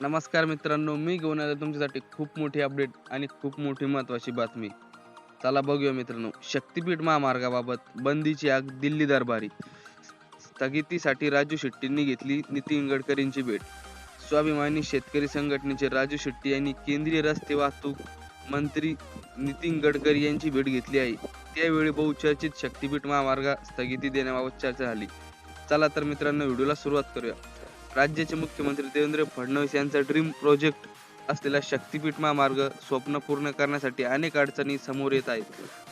नमस्कार मित्रांनो मी घेऊन आलो तुमच्यासाठी खूप मोठी अपडेट आणि खूप मोठी महत्वाची बातमी. चला बघूया मित्रांनो शक्तीपीठ महामार्गाबाबत बंदीची आग दिल्ली दरबारी. स्थगितीसाठी राजू शेट्टींनी घेतली नितीन गडकरींची भेट. स्वाभिमानी शेतकरी संघटनेचे राजू शेट्टी यांनी केंद्रीय रस्ते वाहतूक मंत्री नितीन गडकरी यांची भेट घेतली आहे. त्यावेळी बहुचर्चित शक्तीपीठ महामार्ग स्थगिती देण्याबाबत चर्चा झाली. चला तर मित्रांनो व्हिडिओला सुरुवात करूया. राज्याचे मुख्यमंत्री देवेंद्र फडणवीस यांचा ड्रीम प्रोजेक्ट असलेला शक्तीपीठ महामार्ग स्वप्न पूर्ण करण्यासाठी अनेक अडचणी समोर येत आहेत.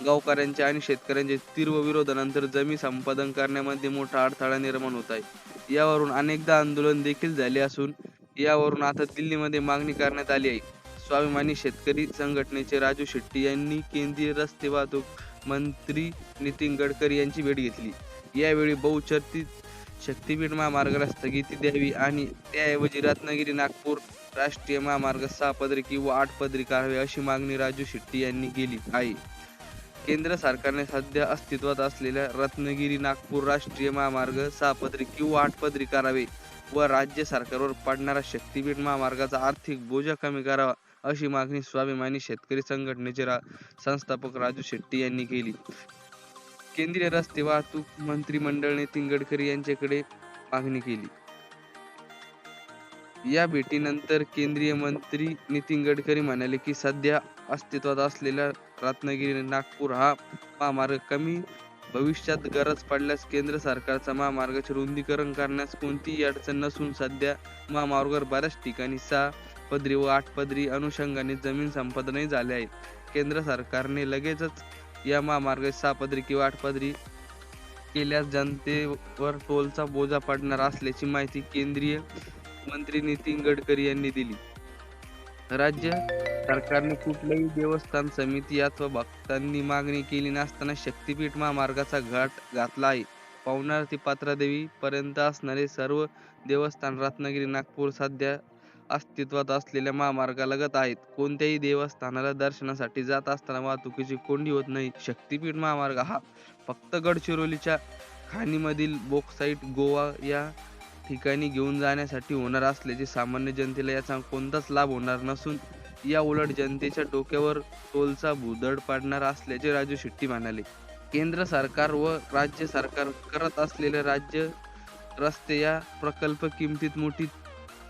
गावकऱ्यांच्या आणि शेतकऱ्यांच्या तीव्र विरोधानंतर जमीन संपादन करण्यामध्ये मोठा अडथळा निर्माण होत आहे. यावरून अनेकदा आंदोलन देखील झाले असून यावरून आता दिल्लीमध्ये मागणी करण्यात आली आहे. स्वाभिमानी शेतकरी संघटनेचे राजू शेट्टी यांनी केंद्रीय रस्ते वाहतूक मंत्री नितीन गडकरी यांची भेट घेतली. यावेळी बहुचर्चित शक्तीपीठ महामार्गाला स्थगिती द्यावी आणि त्याऐवजी रत्नागिरी नागपूर राष्ट्रीय महामार्ग सहा पदरी किंवा आठ पदरी करावे अशी मागणी राजू शेट्टी यांनी केली आहे. केंद्र सरकारने सध्या अस्तित्वात असलेल्या रत्नागिरी नागपूर राष्ट्रीय महामार्ग सहा पदरी किंवा आठ पदरी करावे व राज्य सरकारवर पडणारा शक्तीपीठ महामार्गाचा आर्थिक बोजा कमी करावा अशी मागणी स्वाभिमानी शेतकरी संघटनेचे रा संस्थापक राजू शेट्टी यांनी केली. केंद्रीय रस्ते वाहतूक मंत्रिमंडळ नितीन गडकरी यांच्याकडे मागणी केली. या भेटीनंतर केंद्रीय मंत्री नितीन गडकरी म्हणाले की सध्या अस्तित्वात असलेला रत्नागिरी नागपूर हा महामार्ग कमी भविष्यात गरज पडल्यास केंद्र सरकारचा महामार्गाचे रुंदीकरण करण्यास कोणतीही अडचण नसून सध्या महामार्गावर बऱ्याच ठिकाणी सहा पदरी व आठ पदरी अनुषंगाने जमीन संपादनही झाले आहे. केंद्र सरकारने लगेचच या महामार्ग सहापदरी किंवा आठपदरी केल्यास जनतेवर टोलचा बोजा पडणार असल्याची माहिती केंद्रीय मंत्री नितीन गडकरी यांनी दिली. राज्य सरकारने कुठल्याही देवस्थान समिती अथवा भक्तांनी मागणी केली नसताना शक्तीपीठ महामार्गाचा घाट घातला आहे. पवनार ते पात्रादेवी पर्यंत असणारे सर्व देवस्थान रत्नागिरी नागपूर सध्या अस्तित्वात असलेल्या महामार्गालगत आहेत. कोणत्याही देवस्थानाला दर्शनासाठी जात असताना वाहतुकीची कोंडी होत नाही. शक्तीपीठ महामार्ग हा फक्त गडचिरोलीच्या खाणीमधील बोक्साईट गोवा या ठिकाणी घेऊन जाण्यासाठी होणार असल्याचे सामान्य जनतेला याचा कोणताच लाभ होणार नसून या उलट जनतेच्या डोक्यावर टोलचा भुदड पाडणार असल्याचे राजू शेट्टी म्हणाले. केंद्र सरकार व राज्य सरकार करत असलेले राज्य रस्ते या प्रकल्प किमतीत मोठी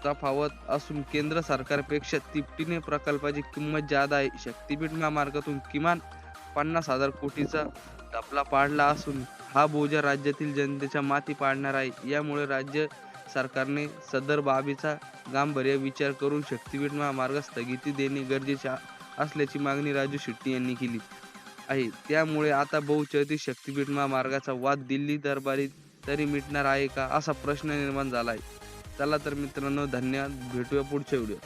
तफावत असून केंद्र सरकारपेक्षा तिपटीने प्रकल्पाची किंमत जादा आहे. शक्तीपीठ महामार्गातून किमान पन्नास हजार कोटीचा टपला पाडला असून हा बोजा राज्यातील जनतेच्या माती पाडणार आहे. यामुळे राज्य सरकारने सदर बाबीचा गांभीर्य विचार करून शक्तीपीठ महामार्ग स्थगिती देणे गरजेचे असल्याची मागणी राजू शेट्टी यांनी केली आहे. त्यामुळे आता बहुचर्चित शक्तीपीठ महामार्गाचा वाद दिल्ली दरबारी तरी मिटणार आहे का असा प्रश्न निर्माण झाला आहे. चला तर मित्रांनो धन्यवाद. भेटूया पुढच्या व्हिडिओ